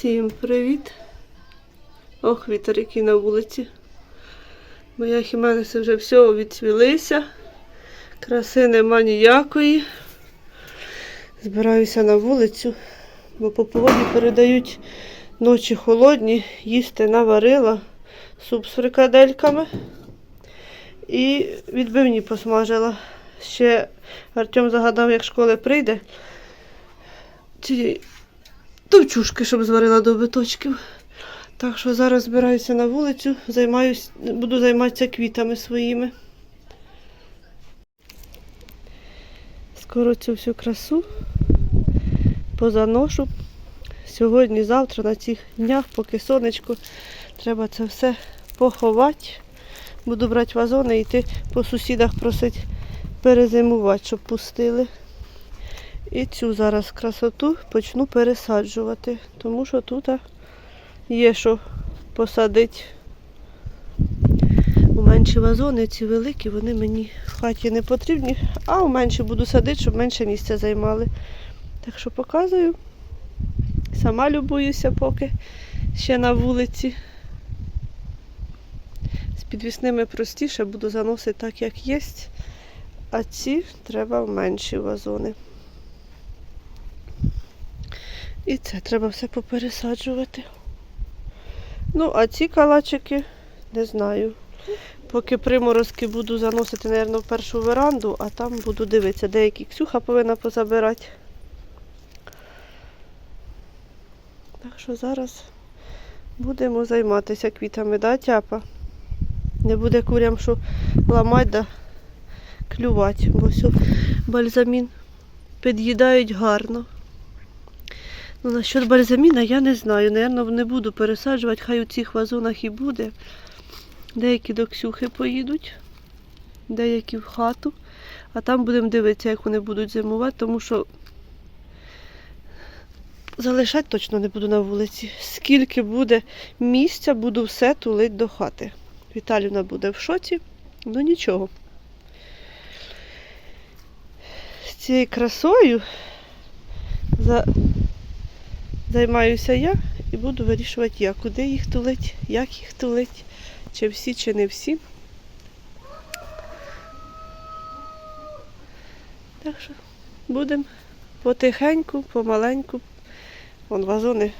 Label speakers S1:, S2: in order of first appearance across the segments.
S1: Всім привіт! Ох, вітер який на вулиці. Моя хіменеси вже все відцвілися. Краси нема ніякої. Збираюся на вулицю, бо по погоді передають ночі холодні, їсти наварила, суп з фрикадельками і відбивні посмажила. Ще Артем загадав, як школи прийде. Товчушки, щоб зварила до биточків. Так що зараз збираюся на вулицю, займаюсь, буду займатися квітами своїми. Скоро цю всю красу позаношу. Сьогодні, завтра, на цих днях, поки сонечко, треба це все поховати. Буду брати вазони і йти по сусідах просити перезимувати, щоб пустили. І цю зараз красоту почну пересаджувати, тому що тут є що посадити. У менші вазони, ці великі, вони мені в хаті не потрібні, а у менші буду садити, щоб менше місця займали. Так що показую. Сама любуюся поки ще на вулиці. З підвісними простіше буду заносити так, як є. А ці треба в менші вазони. І це треба все попересаджувати. Ну, а ці калачики не знаю. Поки приморозки буду заносити, мабуть, в першу веранду, а там буду дивитися, деякі Ксюха повинна позабирати. Так що зараз будемо займатися квітами, да, тяпа? Не буде курям, що ламати, да клювати, бо все бальзамін під'їдають гарно. Ну, насчет бальзаміна я не знаю. Наверно, не буду пересаджувати, хай у цих вазонах і буде. Деякі до Ксюхи поїдуть, деякі в хату, а там будемо дивитися, як вони будуть зимувати, тому що залишати точно не буду на вулиці. Скільки буде місця, буду все тулити до хати. Віталіна буде в шоці, ну нічого. З цією красою за... займаюся я і буду вирішувати я, куди їх тулить, як їх тулить, чи всі, чи не всі. Так що будемо потихеньку, помаленьку. Вон вазони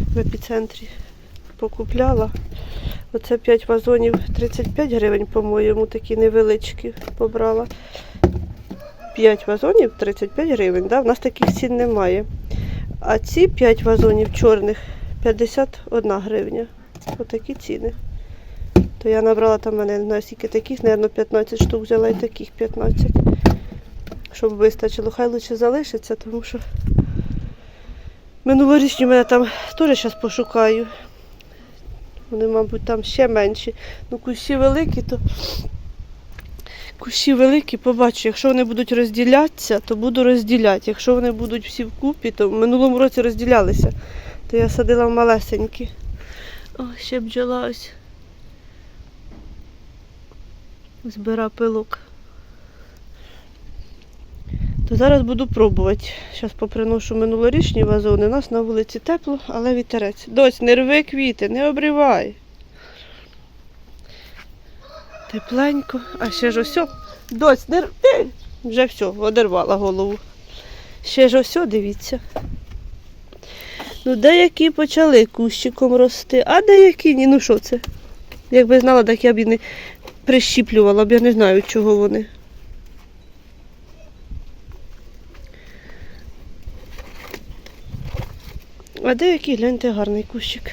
S1: в епіцентрі покупляла. Оце 5 вазонів 35 гривень, по-моєму, такі невеличкі побрала. 5 вазонів 35 гривень. Да? У нас таких цін немає. А ці 5 вазонів чорних 51 гривня. Отакі ціни. То я набрала там мене не знаю, скільки таких, мабуть, 15 штук взяла і таких 15. Щоб вистачило. Хай лучше залишиться, тому що минулорічні мене там теж зараз пошукаю. Вони, мабуть, там ще менші. Ну, кущі великі, то кущі великі, побачу. Якщо вони будуть розділятися, то буду розділяти. Якщо вони будуть всі вкупі, то в минулому році розділялися, то я садила малесенькі. О, ще бджола ось. Збира пилок. То зараз буду пробувати. Зараз поприношу минулорічні вазони. У нас на вулиці тепло, але вітерець. Дось, не рви квіти, не обривай. Тепленько, а ще ж ось. Дось, рви. Вже все, одервала голову. Ще ж ось, дивіться. Ну, деякі почали кущиком рости, а деякі ні. Ну що це? Якби знала, так я б і не прищіплювала, б я не знаю, чого вони. А деякий, гляньте, гарний кущик.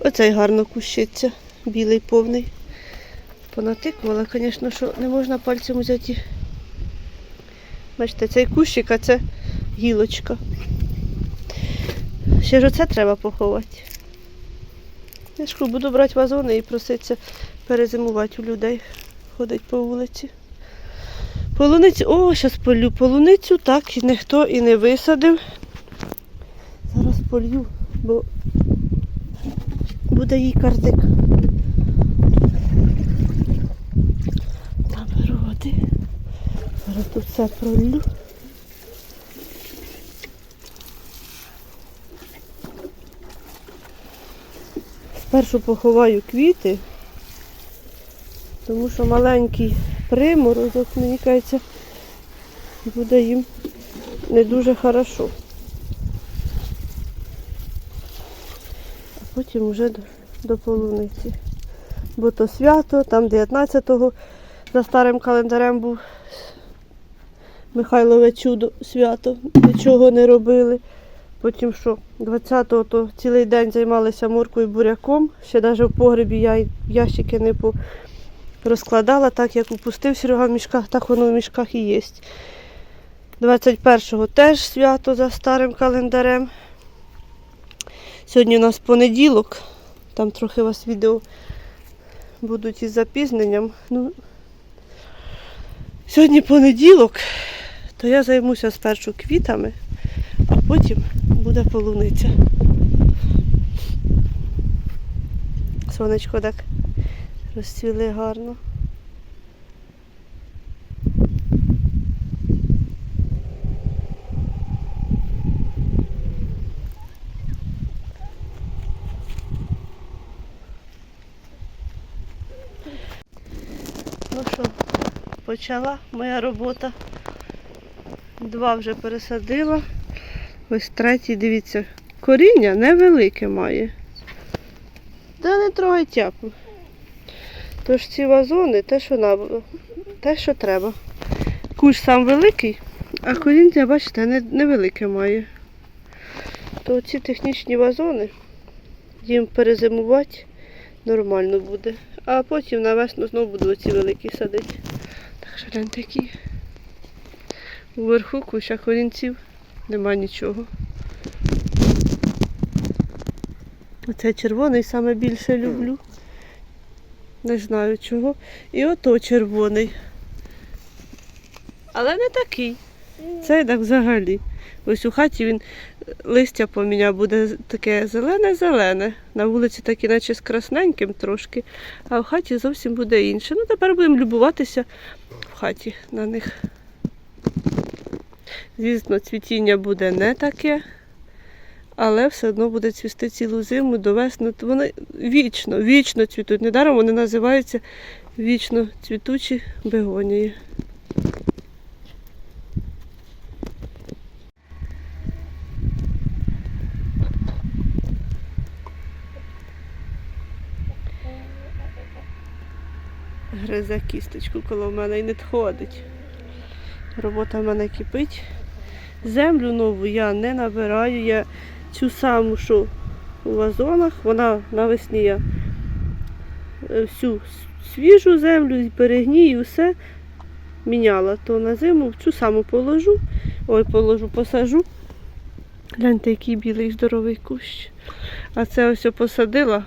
S1: Оцей гарно кущиться, білий повний. Понатикувала, звісно, що не можна пальцем взяти. Бачите, цей кущик, а це гілочка. Ще ж оце треба поховати. Я ж буду брати вазони і проситися перезимувати у людей. Ходить по вулиці. Полуницю, о, зараз полю полуницю, так ніхто і не висадив. Зараз полью, бо буде їй картик. квіти. Зараз тут все пролю. Спершу поховаю квіти, тому що маленький приморозок, мені кажеться, буде їм не дуже хорошо. А потім вже до, до полуниці. Бо то свято, там 19-го за старим календарем був Михайлове чудо свято, нічого не робили. Потім що, 20-го то цілий день займалися моркою буряком. Ще навіть в погребі я ящики не по- розкладала, так як упустив Серега в мішках, так воно в мішках і є. 21-го теж свято за старим календарем. Сьогодні у нас понеділок, там трохи вас відео будуть із запізненням. Ну, сьогодні понеділок, то я займуся спершу квітами, а потім буде полуниця. Сонечко так розцвіли гарно. Ну що, почала моя робота. Два вже пересадила. Ось третій, дивіться, коріння невелике має. Да не трогай тяпу. Тож ці вазони, те, що набуло, те, що треба. Кущ сам великий, а коріння, бачите, невелике має. То ці технічні вазони, їм перезимувати нормально буде. А потім на весну знову буду оці великі садити. Гляньте які. Уверху куща корінців нема нічого. Оце червоний саме більше люблю. Не знаю чого. І ото червоний. Але не такий. Цей так взагалі. Ось у хаті він листя поміняв, буде таке зелене-зелене. На вулиці так іначе з красненьким трошки, а в хаті зовсім буде інше. Ну тепер будемо любуватися в хаті на них. Звісно, цвітіння буде не таке, але все одно буде цвісти цілу зиму до весни. Вони вічно, вічно цвітуть. Недаром вони називаються вічно цвітучі бегонії. Гризе кісточку коло мене і не відходить. Робота в мене кипить. Землю нову я не набираю. Я цю саму, що у вазонах, вона навесні я е, всю свіжу землю, і все міняла. То на зиму цю саму положу, ой, положу, посажу. Гляньте, який білий здоровий кущ. А це ось посадила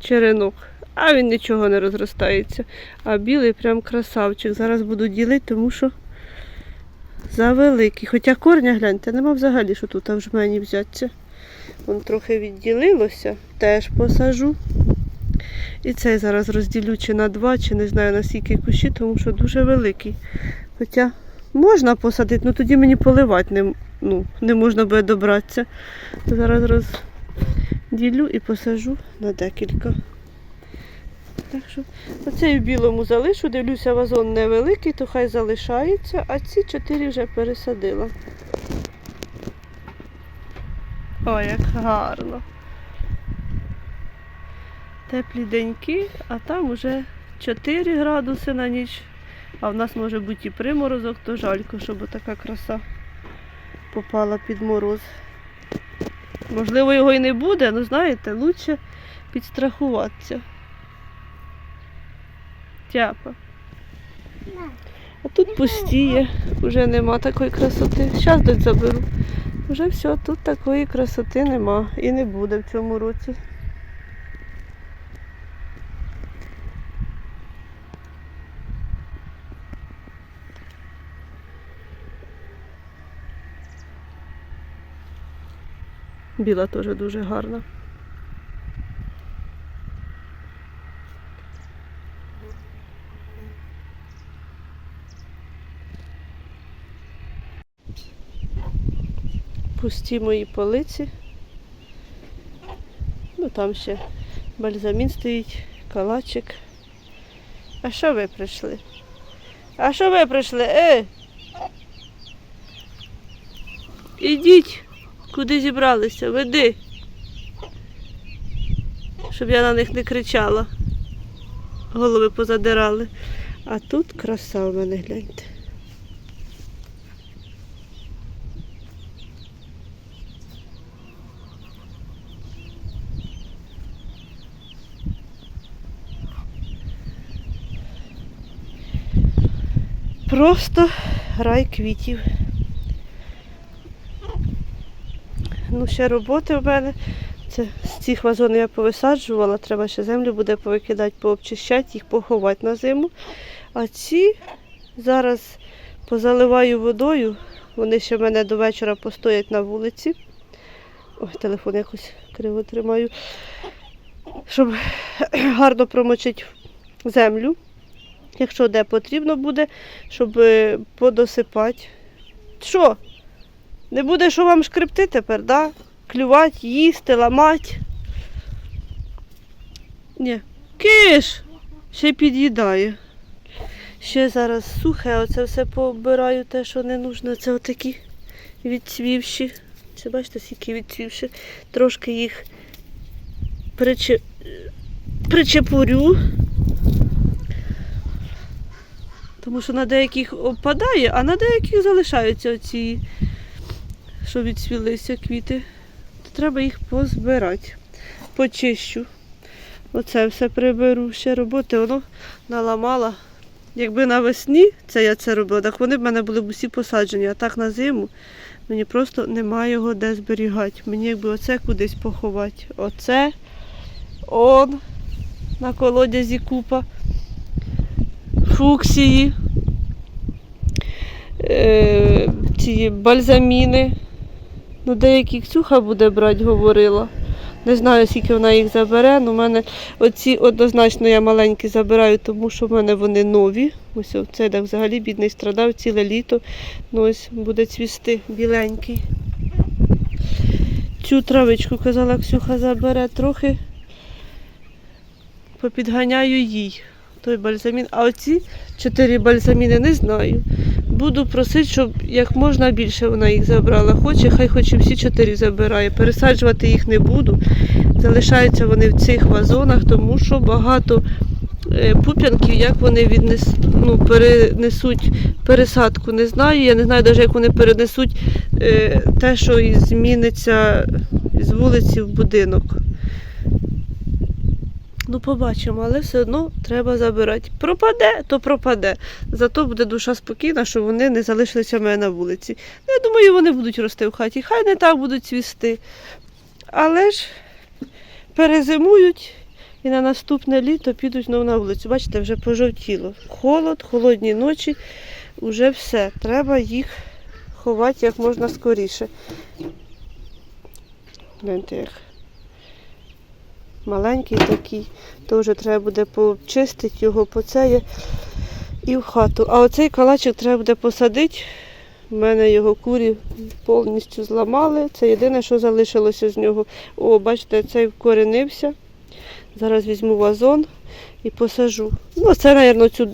S1: черенок. А він нічого не розростається. А білий прям красавчик. Зараз буду ділити, тому що завеликий. Хоча корня, гляньте, нема взагалі, що тут в жмені взяться. Вон трохи відділилося, теж посажу. І цей зараз розділю чи на два, чи не знаю на скільки кущі, тому що дуже великий. Хоча можна посадити, але тоді мені поливати не, ну, не можна буде добратися. Зараз розділю і посажу на декілька. Так що оцей в білому залишу. Дивлюся, вазон невеликий, то хай залишається, а ці чотири вже пересадила. Ой, як гарно. Теплі деньки, а там уже 4 градуси на ніч. А в нас може бути і приморозок, то жалько, щоб така краса попала під мороз. Можливо, його і не буде, але знаєте, краще підстрахуватися. Тяпа. А тут пустіє, вже нема такої красоти. Зараз десь заберу. Вже все, тут такої красоти нема і не буде в цьому році. Біла теж дуже гарна. Пусті мої полиці. Ну там ще бальзамін стоїть, калачик. А що ви прийшли? А що ви прийшли? Е? Ідіть, куди зібралися, веди. Щоб я на них не кричала. Голови позадирали. А тут краса в мене, гляньте. Просто рай квітів. Ну, ще роботи в мене. Це з цих вазонів я повисаджувала, треба ще землю буде повикидати, пообчищати, їх поховати на зиму. А ці зараз позаливаю водою. Вони ще в мене до вечора постоять на вулиці. Ой, телефон якось криво тримаю. Щоб гарно промочити землю. Якщо де потрібно буде, щоб е, подосипати. Що? Не буде що вам шкребти тепер, да? Клювати, їсти, ламати. Ні. Киш! Ще під'їдає. Ще зараз сухе, оце все пообираю, те, що не нужно. Це отакі відцвівші. Це бачите, скільки відцвівші. Трошки їх приче... причепурю. Тому що на деяких опадає, а на деяких залишаються оці, що відсвілися квіти. То треба їх позбирати. Почищу. Оце все приберу. Ще роботи воно наламала. Якби навесні це я це робила, так вони б мене були б усі посаджені, а так на зиму мені просто немає його де зберігати. Мені якби оце кудись поховати. Оце он на колодязі купа фуксії, е, ці бальзаміни. Ну, деякі Ксюха буде брати, говорила. Не знаю, скільки вона їх забере. в мене оці однозначно я маленькі забираю, тому що в мене вони нові. Ось цей так взагалі бідний страдав ціле літо. Ну ось буде цвісти біленький. Цю травичку, казала Ксюха, забере трохи. Попідганяю їй той бальзамін. А оці чотири бальзаміни не знаю. Буду просити, щоб як можна більше вона їх забрала. Хоче, хай хоч і всі чотири забирає. Пересаджувати їх не буду. Залишаються вони в цих вазонах, тому що багато е, пуп'янків, як вони віднес, ну, перенесуть пересадку. Не знаю. Я не знаю навіть, як вони перенесуть е, те, що зміниться з вулиці в будинок. Ну, побачимо, але все одно треба забирати. Пропаде, то пропаде. Зато буде душа спокійна, що вони не залишилися в мене на вулиці. Я думаю, вони будуть рости в хаті. Хай не так будуть цвісти. Але ж перезимують і на наступне літо підуть знову на вулицю. Бачите, вже пожовтіло. Холод, холодні ночі, вже все. Треба їх ховати як можна скоріше. Гляньте, як маленький такий, вже треба буде почистити його, поцеє і в хату. А оцей калачик треба буде посадити. У мене його курі повністю зламали. Це єдине, що залишилося з нього. О, бачите, цей вкоренився. Зараз візьму вазон і посажу. Ну, це, мабуть, цю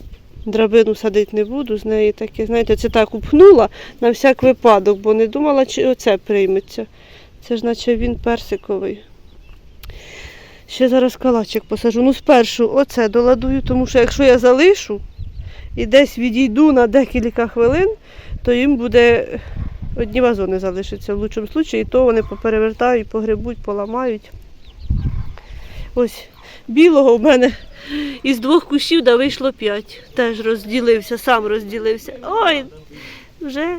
S1: драбину садити не буду. З неї таке, знаєте, це так упхнула на всяк випадок, бо не думала, чи оце прийметься. Це ж наче він персиковий. Ще зараз калачик посажу. Ну, спершу оце доладую, тому що якщо я залишу і десь відійду на декілька хвилин, то їм буде одні вазони залишаться в лучшому випадку, і то вони поперевертають, погребуть, поламають. Ось білого в мене із двох кущів да вийшло п'ять. Теж розділився, сам розділився. Ой, вже,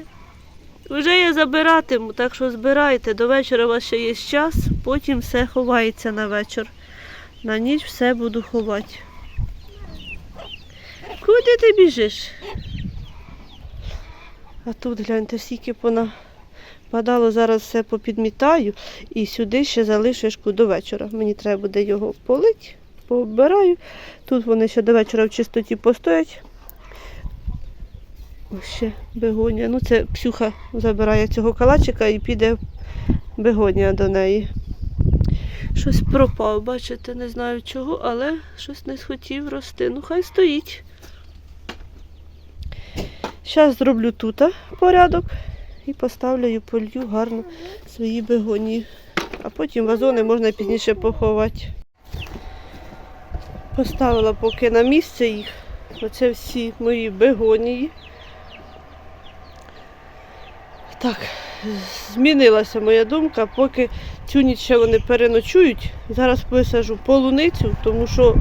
S1: вже я забиратиму, так що збирайте. До вечора у вас ще є час, потім все ховається на вечір. На ніч все буду ховати. Куди ти біжиш? А тут гляньте, скільки пона падало, зараз все попідмітаю і сюди ще залишишку до вечора. Мені треба буде його полити, пообираю. Тут вони ще до вечора в чистоті постоять. Ось ще бегонія. Ну, це псюха забирає цього калачика і піде бегонія до неї. Щось пропав, бачите, не знаю чого, але щось не схотів рости. Ну, хай стоїть. Зараз зроблю тут порядок і поставлю полью гарно свої бегонії. А потім вазони можна пізніше поховати. Поставила поки на місце їх. Оце всі мої бегонії. Так, змінилася моя думка, поки цю ніч ще вони переночують. Зараз висажу полуницю, тому що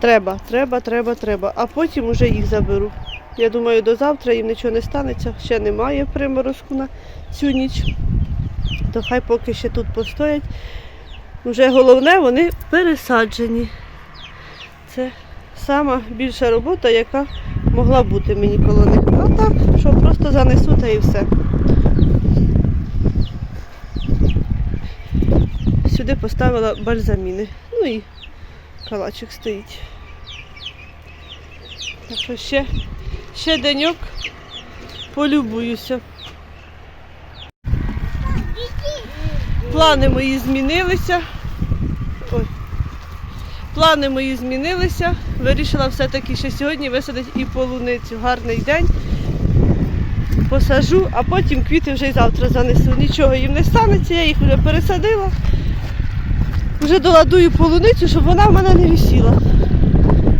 S1: треба, треба, треба, треба. А потім уже їх заберу. Я думаю, до завтра їм нічого не станеться, ще немає приморозку на цю ніч. То хай поки ще тут постоять. Вже головне, вони пересаджені. Це сама більша робота, яка могла бути мені коло них. А так, що просто занесу та і все. Сюди поставила бальзаміни. Ну і калачик стоїть. Так що ще, ще деньок полюбуюся. Плани мої змінилися. Ой. Плани мої змінилися. Вирішила все-таки ще сьогодні висадити і полуницю. Гарний день. Посажу, а потім квіти вже й завтра занесу. Нічого їм не станеться, я їх вже пересадила. Вже доладую полуницю, щоб вона в мене не висіла.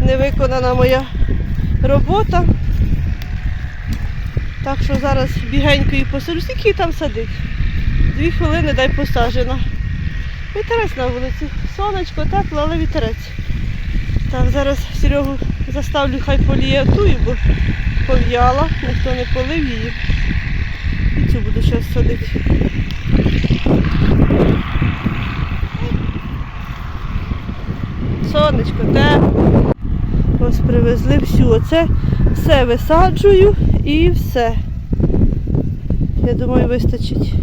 S1: Не виконана моя робота. Так що зараз бігенько її посаджу. Скільки там садить? Дві хвилини дай посажена. Вітерець на вулиці. Сонечко, тепло, але вітерець. Так, зараз Серегу заставлю, хай поліє тую, бо пов'яла, ніхто не полив її. І цю буду зараз садити. Сонечко, тепло. Ось привезли всю. Оце все висаджую і все. Я думаю, вистачить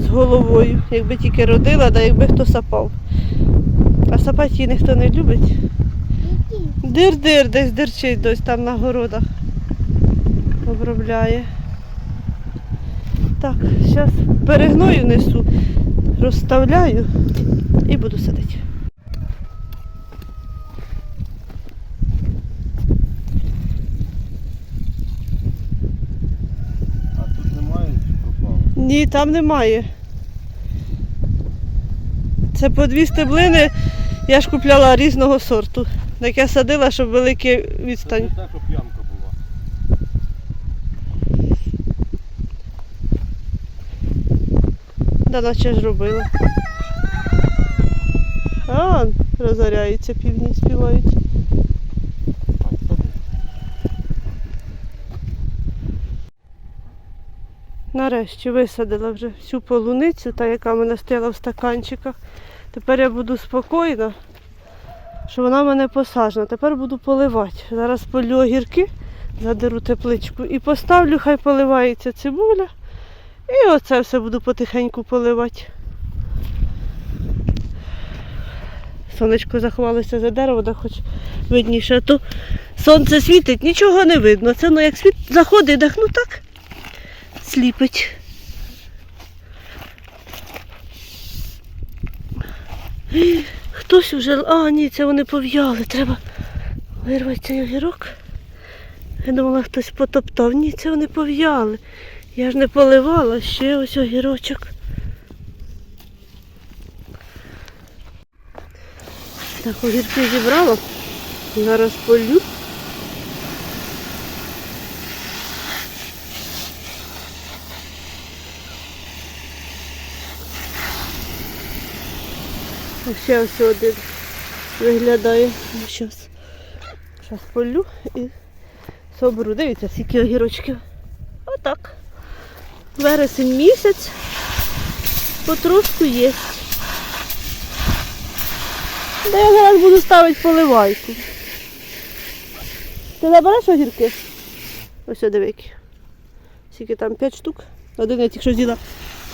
S1: з головою. Якби тільки родила, да якби хто сапав. А сапати її ніхто не любить. Дир-дир, десь дирчить десь там на городах. Обробляє. Так, зараз перегною несу, розставляю і буду садити.
S2: А тут немає чи пропало?
S1: Ні, там немає. Це по дві стеблини я ж купляла різного сорту. Так я садила, щоб великий
S2: Це
S1: відстань.
S2: не те, щоб ямка була.
S1: Да, наче ж робила. А, розоряються, півні співають.
S2: А це
S1: Нарешті висадила вже всю полуницю, та яка мене стояла в стаканчиках. Тепер я буду спокійна, що вона в мене посаджена. Тепер буду поливати. Зараз полю огірки, задеру тепличку і поставлю, хай поливається цибуля. І оце все буду потихеньку поливати. Сонечко заховалося за дерево, да хоч видніше, а то сонце світить, нічого не видно. Це ну як світ заходить, так ну так сліпить. Хтось вже. А, ні, це вони пов'яли. Треба вирвати цей огірок. Я думала, хтось потоптав. Ні, це вони пов'яли. Я ж не поливала, ще ось огірочок. Так, огірки зібрала. Зараз полю. Ще ось один виглядає. Щас. Щас полю і соберу. Дивіться, скільки огірочків. Отак. Вересень місяць. Потрошку є. Та я зараз буду ставити поливайку. Ти набереш огірки? Ось які. Скільки там 5 штук. Один я тільки що взяла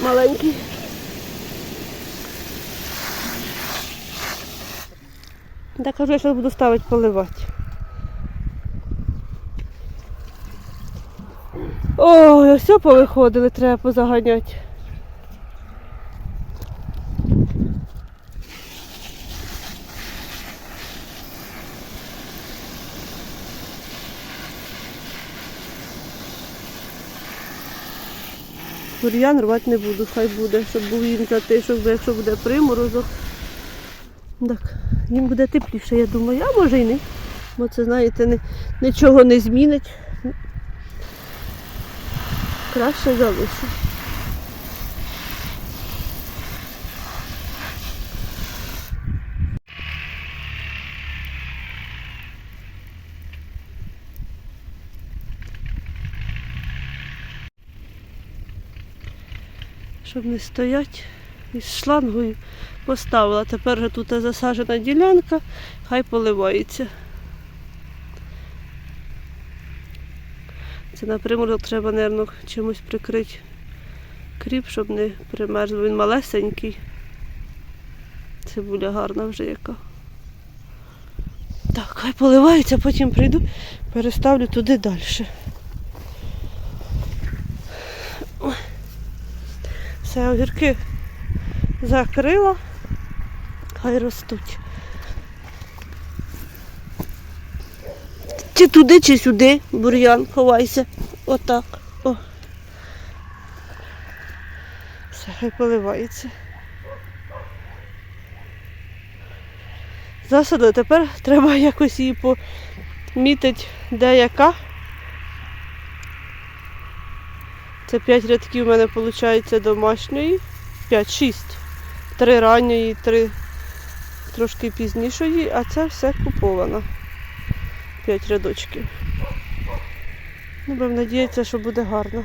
S1: маленький. Да кажу, я зараз буду ставити поливати. Ой, все повиходили, треба позаганяти. Бур'ян рвати не буду, хай буде, щоб був їм затишок, бо якщо буде приморозок. Так їм буде тепліше, я думаю, а може й не. Бо це, знаєте, не, нічого не змінить. Краще залишу. Щоб не стоять із шлангою поставила. Тепер же тут засаджена ділянка, хай поливається. Це на приморозок треба, мабуть, чимось прикрити кріп, щоб не примерз, він малесенький. Цибуля гарна вже яка. Так, хай поливається, потім прийду, переставлю туди далі. Все, огірки закрила, хай ростуть. Чи туди, чи сюди, бур'ян, ховайся. Отак. О. Все, хай поливається. Засадили, тепер треба якось її помітити, де яка. Це 5 рядків у мене виходить домашньої. 5-6. Три ранньої, три трошки пізнішої, а це все куповано. П'ять рядочків. Ну, будемо надіятися, що буде гарно.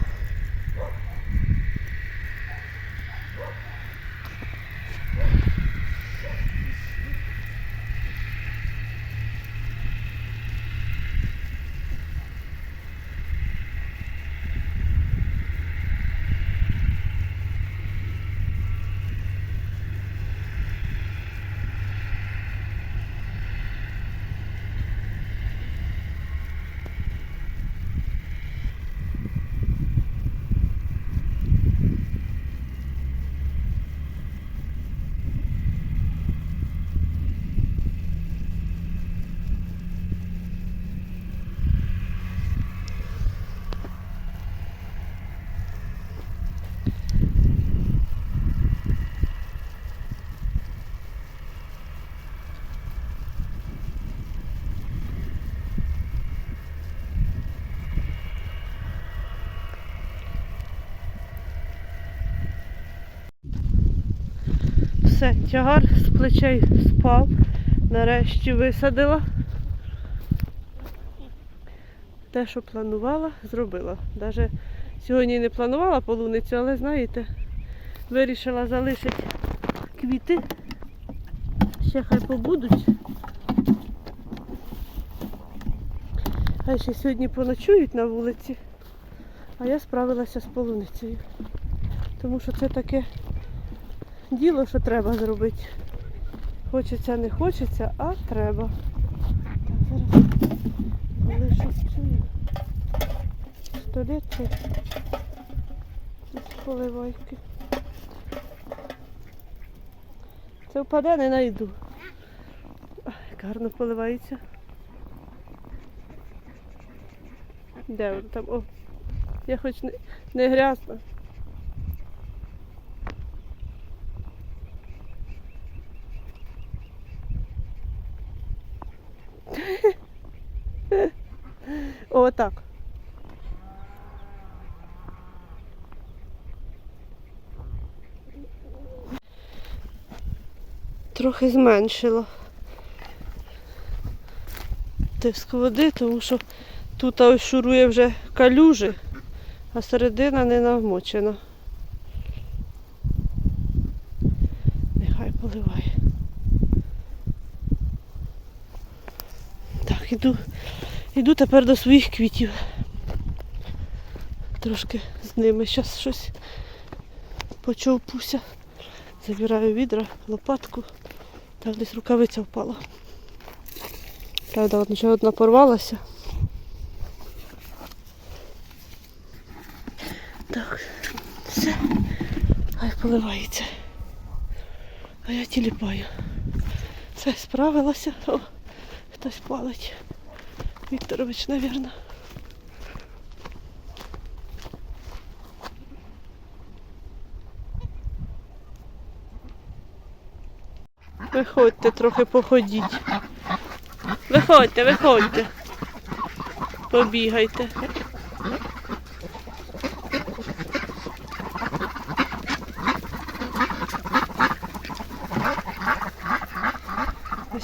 S1: Все, тягар з плечей спав. Нарешті висадила. Те, що планувала, зробила. Навіть сьогодні не планувала полуницю, але знаєте, вирішила залишити квіти. Ще хай побудуть. Хай ще сьогодні поночують на вулиці, а я справилася з полуницею. Тому що це таке діло, що треба зробити. Хочеться, не хочеться, а треба. Так, зараз залишу цю столетку з поливайки. Це впаде, не знайду. Ах, як гарно поливається. Де там? О, я хоч не, не грязна. О, так. Трохи зменшила тиск води, тому що тут ось шурує вже калюжі, а середина не навмочена. Нехай поливає. Так, іду, іду тепер до своїх квітів. Трошки з ними зараз щось почовпуся. Забираю відра, лопатку. Так, десь рукавиця впала. Правда, ще одна порвалася. Так, все. Хай поливається. А я тіліпаю. Все, справилася. О, хтось палить. Викторович, наверное. Виходьте, трохи походіть. Виходьте, виходьте. Побігайте.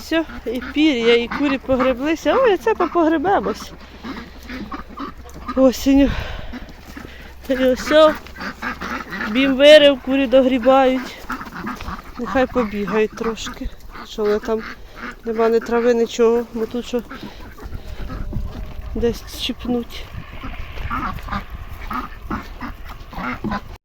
S1: Все, і пір'я, і курі погреблися. Ой, це попогребемось. Осінню. І ось бімбери в курі догрібають. Нехай побігають трошки. Що вони там нема ні трави, нічого, бо тут що десь чіпнуть.